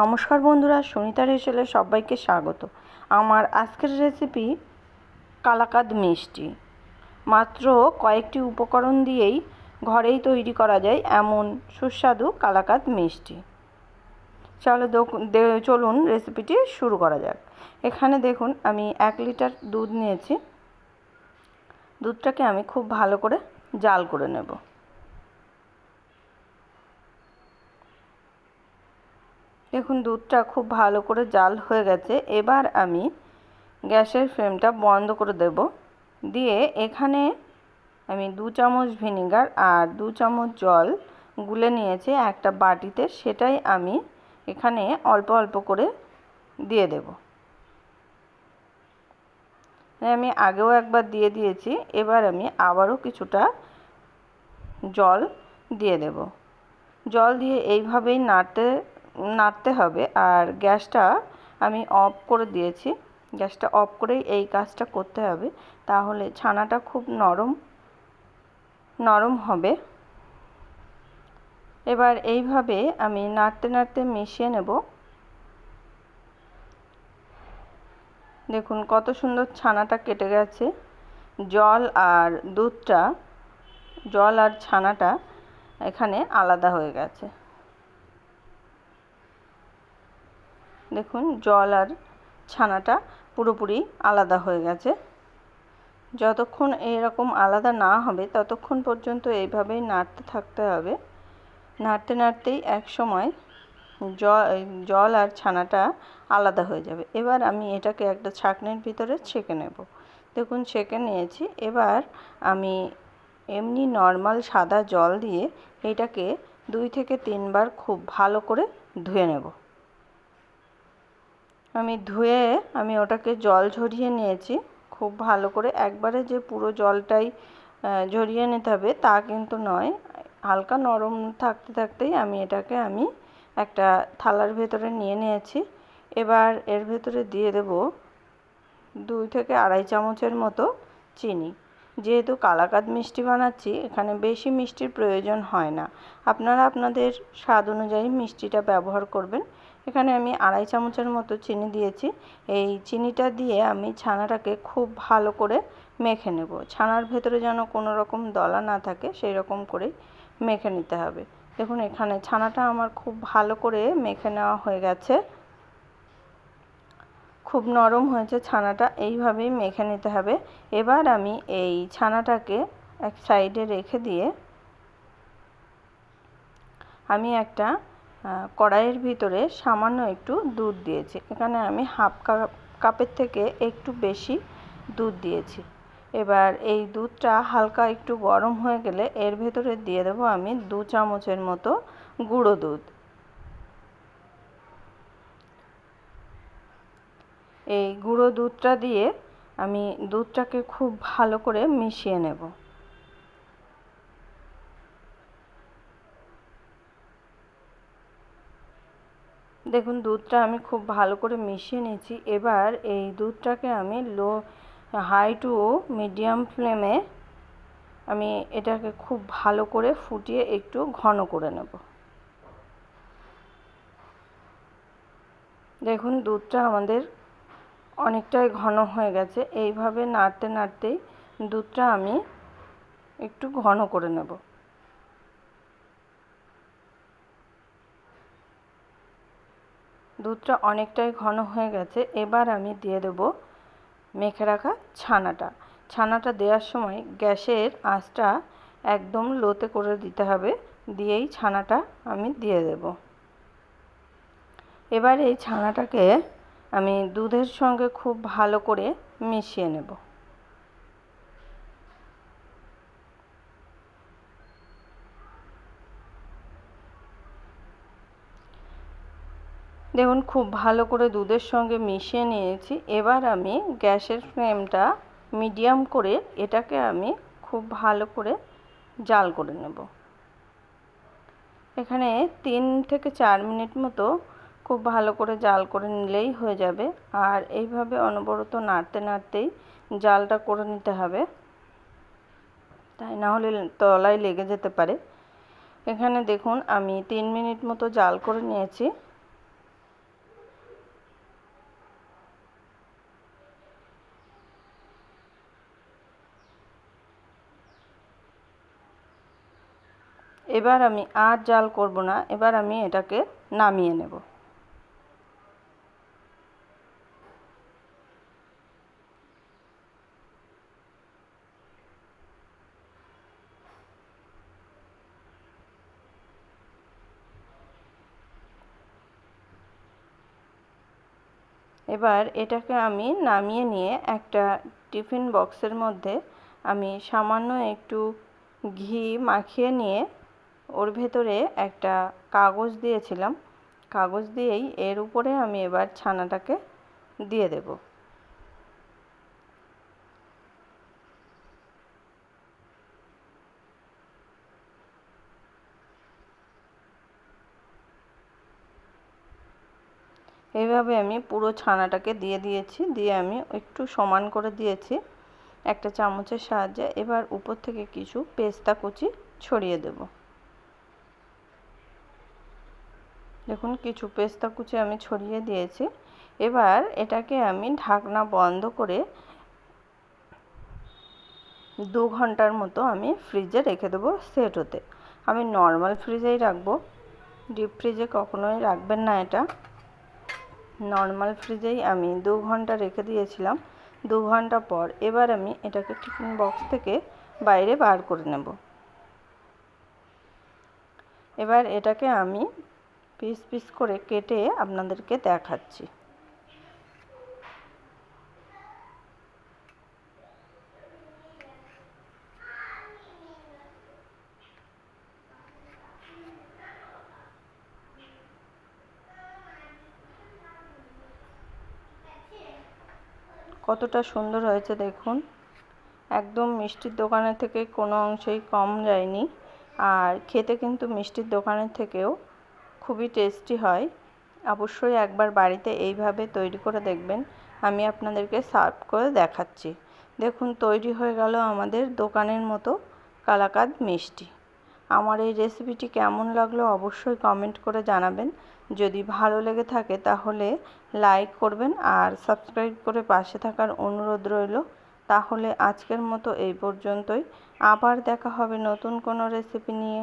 নমস্কার বন্ধুরা, সুনিতা রেসেলে সবাইকে স্বাগত। আমার আজকের রেসিপি কালাকাদ মিষ্টি। মাত্র কয়েকটি উপকরণ দিয়েই ঘরেই তৈরি করা যায় এমন সুস্বাদু কালাকাদ মিষ্টি। চলো চলুন রেসিপিটি শুরু করা যাক। এখানে দেখুন, আমি এক লিটার দুধ নিয়েছি। দুধটাকে আমি খুব ভালো করে জাল করে নেব। দেখুন, দুধটা খুব ভালো করে জাল হয়ে গেছে। এবার আমি গ্যাসের ফ্লেমটা বন্ধ করে দেব। দিয়ে এখানে আমি দু চামচ ভিনিগার আর দু চামচ জল গুলে নিয়েছি একটা বাটিতে। সেটাই আমি এখানে অল্প অল্প করে দিয়ে দেব। আমি আগেও একবার দিয়ে দিয়েছি, এবার আমি আবারও কিছুটা জল দিয়ে দেব। জল দিয়ে এইভাবেই নাড়তে নাড়তে হবে। আর গ্যাসটা আমি অফ করে দিয়েছি। গ্যাসটা অফ করেই এই কাজটা করতে হবে। তাহলে ছানাটা খুব নরম নরম হবে। এবার এইভাবে আমি নাড়তে নাড়তে মিশিয়ে নেব। দেখুন কত সুন্দর ছানাটা কেটে গেছে। জল আর দুধটা, জল আর ছানাটা এখানে আলাদা হয়ে গেছে। দেখুন, জল আর ছানাটা পুরোপুরি আলাদা হয়ে গেছে। যতক্ষণ এরকম আলাদা না হবে, ততক্ষণ পর্যন্ত এইভাবেই নাড়তে থাকতে হবে। নাড়তে নাড়তেই এক সময় জল আর ছানাটা আলাদা হয়ে যাবে। এবার আমি এটাকে একটা ছাঁকনির ভিতরে ছেঁকে নেব। দেখুন, ছেঁকে নিয়েছি। এবার আমি এমনি নর্মাল সাদা জল দিয়ে এটাকে দুই থেকে তিনবার খুব ভালো করে ধুয়ে নেব। আমি ধুয়ে আমি ওটাকে জল ঝরিয়ে নিয়েছি। খুব ভালো করে একবারে যে পুরো জলটাই ঝরিয়ে নিতে হবে তা কিন্তু নয়। হালকা নরম থাকতে থাকতেই আমি এটাকে আমি একটা থালার ভেতরে নিয়ে নিয়েছি। এবার এর ভেতরে দিয়ে দেব দুই থেকে আড়াই চামচের মতো চিনি। যেহেতু কালাকাদ মিষ্টি বানাচ্ছি, এখানে বেশি মিষ্টির প্রয়োজন হয় না। আপনারা আপনাদের স্বাদ অনুযায়ী মিষ্টিটা ব্যবহার করবেন। এখানে আমি আড়াই চামচের মতো চিনি দিয়েছি। এই চিনিটা দিয়ে আমি ছানাটাকে খুব ভালো করে মেখে নেব। ছানার ভেতরে যেন কোনো রকম দলা না থাকে সেই রকম করেই মেখে নিতে হবে। দেখুন, এখানে ছানাটা আমার খুব ভালো করে মেখে নেওয়া হয়ে গেছে। খুব নরম হয়েছে ছানাটা, এইভাবেই মেখে নিতে হবে। এবার আমি এই ছানাটাকে এক সাইডে রেখে দিয়ে আমি একটা কড়াইয়ের ভিতরে সামান্য একটু দুধ দিয়েছি। এখানে আমি হাফ কাপ, কাপের থেকে একটু বেশি দুধ দিয়েছি। এবার এই দুধটা হালকা একটু গরম হয়ে গেলে এর ভেতরে দিয়ে দেবো আমি দু চামচের মতো গুঁড়ো দুধ। এই গুঁড়ো দুধটা দিয়ে আমি দুধটাকে খুব ভালো করে মিশিয়ে নেব। দেখুন, দুধটা আমি খুব ভালো করে মিশিয়ে নিয়েছি। এবার এই দুধটাকে আমি লো, হাই টু মিডিয়াম ফ্লেমে আমি এটাকে খুব ভালো করে ফুটিয়ে একটু ঘন করে নেব। দেখুন, দুধটা আমাদের অনেকটাই ঘন হয়ে গেছে। এইভাবে নাড়তে, নাড়তেই দুধটা আমি একটু ঘন করে নেব। দুধটা অনেকটাই ঘন হয়ে গেছে। এবার আমি দিয়ে দেব মেখে রাখা ছানাটা। ছানাটা দেওয়ার সময় গ্যাসের আঁচটা একদম লোতে করে দিতে হবে। দিয়েই ছানাটা আমি দিয়ে দেব। এবার এই ছানাটাকে আমি দুধের সঙ্গে খুব ভালো করে মিশিয়ে নেব। দেখুন, খুব ভালো করে দুধের সঙ্গে মিশিয়ে নিয়েছি। এবার আমি গ্যাসের ফ্লেমটা মিডিয়াম করে এটাকে আমি খুব ভালো করে জাল করে নেব। এখানে তিন থেকে চার মিনিট মতো খুব ভালো করে জাল করে নিলেই হয়ে যাবে। আর এইভাবে অনবরত নাড়তে নাড়তেই জালটা করে নিতে হবে। তাই না হলে তলায় লেগে যেতে পারে। এখানে দেখুন, আমি তিন মিনিট মতো জাল করে নিয়েছি। এবার আমি আর জাল করব না, এবার আমি এটাকে নামিয়ে নেব। এবার এটাকে আমি নামিয়ে নিয়ে একটা টিফিন বক্সের মধ্যে আমি সামান্য একটু ঘি মাখিয়ে নিয়ে ওর ভেতরে একটা কাগজ দিয়েছিলাম। কাগজ দিয়েই এর উপরে আমি এবার ছানাটাকে দিয়ে দেবো। এইভাবে আমি পুরো ছানাটাকে দিয়ে দিয়েছি। দিয়ে আমি একটু সমান করে দিয়েছি একটা চামচের সাহায্যে। এবার উপর থেকে কিছু পেস্তা কুচি ছড়িয়ে দেব। দেখুন, কিছু পেস্তা কুচি আমি ছড়িয়ে দিয়েছি। এবার এটাকে আমি ঢাকনা বন্ধ করে দু ঘণ্টার মতো আমি ফ্রিজে রেখে দেবো সেট হতে। আমি নর্মাল ফ্রিজেই রাখব। ডিপ ফ্রিজে কখনোই রাখবেন না এটা। নর্মাল ফ্রিজেই আমি দু ঘণ্টা রেখে দিয়েছিলাম। দু ঘণ্টা পর এবার আমি এটাকে টিফিন বক্স থেকে বাইরে বার করে নেব। এবার এটাকে আমি পিস পিস করে কেটে আপনাদেরকে দেখাচ্ছি। কতটা সুন্দর হয়েছে দেখুন। একদম মিষ্টির দোকানের থেকে কোনো অংশেই কম যায়নি। আর খেতে কিন্তু মিষ্টির দোকানের থেকেও খুবই টেস্টি হয়। অবশ্যই একবার বাড়িতে এইভাবে তৈরি করে দেখবেন। আমি আপনাদেরকে সার্ভ করে দেখাচ্ছি। দেখুন, তৈরি হয়ে গেল আমাদের দোকানের মতো কালাকাদ মিষ্টি। আমার এই রেসিপিটি কেমন লাগল অবশ্যই কমেন্ট করে জানাবেন। যদি ভালো লেগে থাকে তাহলে লাইক করবেন আর সাবস্ক্রাইব করে পাশে থাকার অনুরোধ রইল। তাহলে আজকের মতো এই পর্যন্তই। আবার দেখা হবে নতুন কোনো রেসিপি নিয়ে।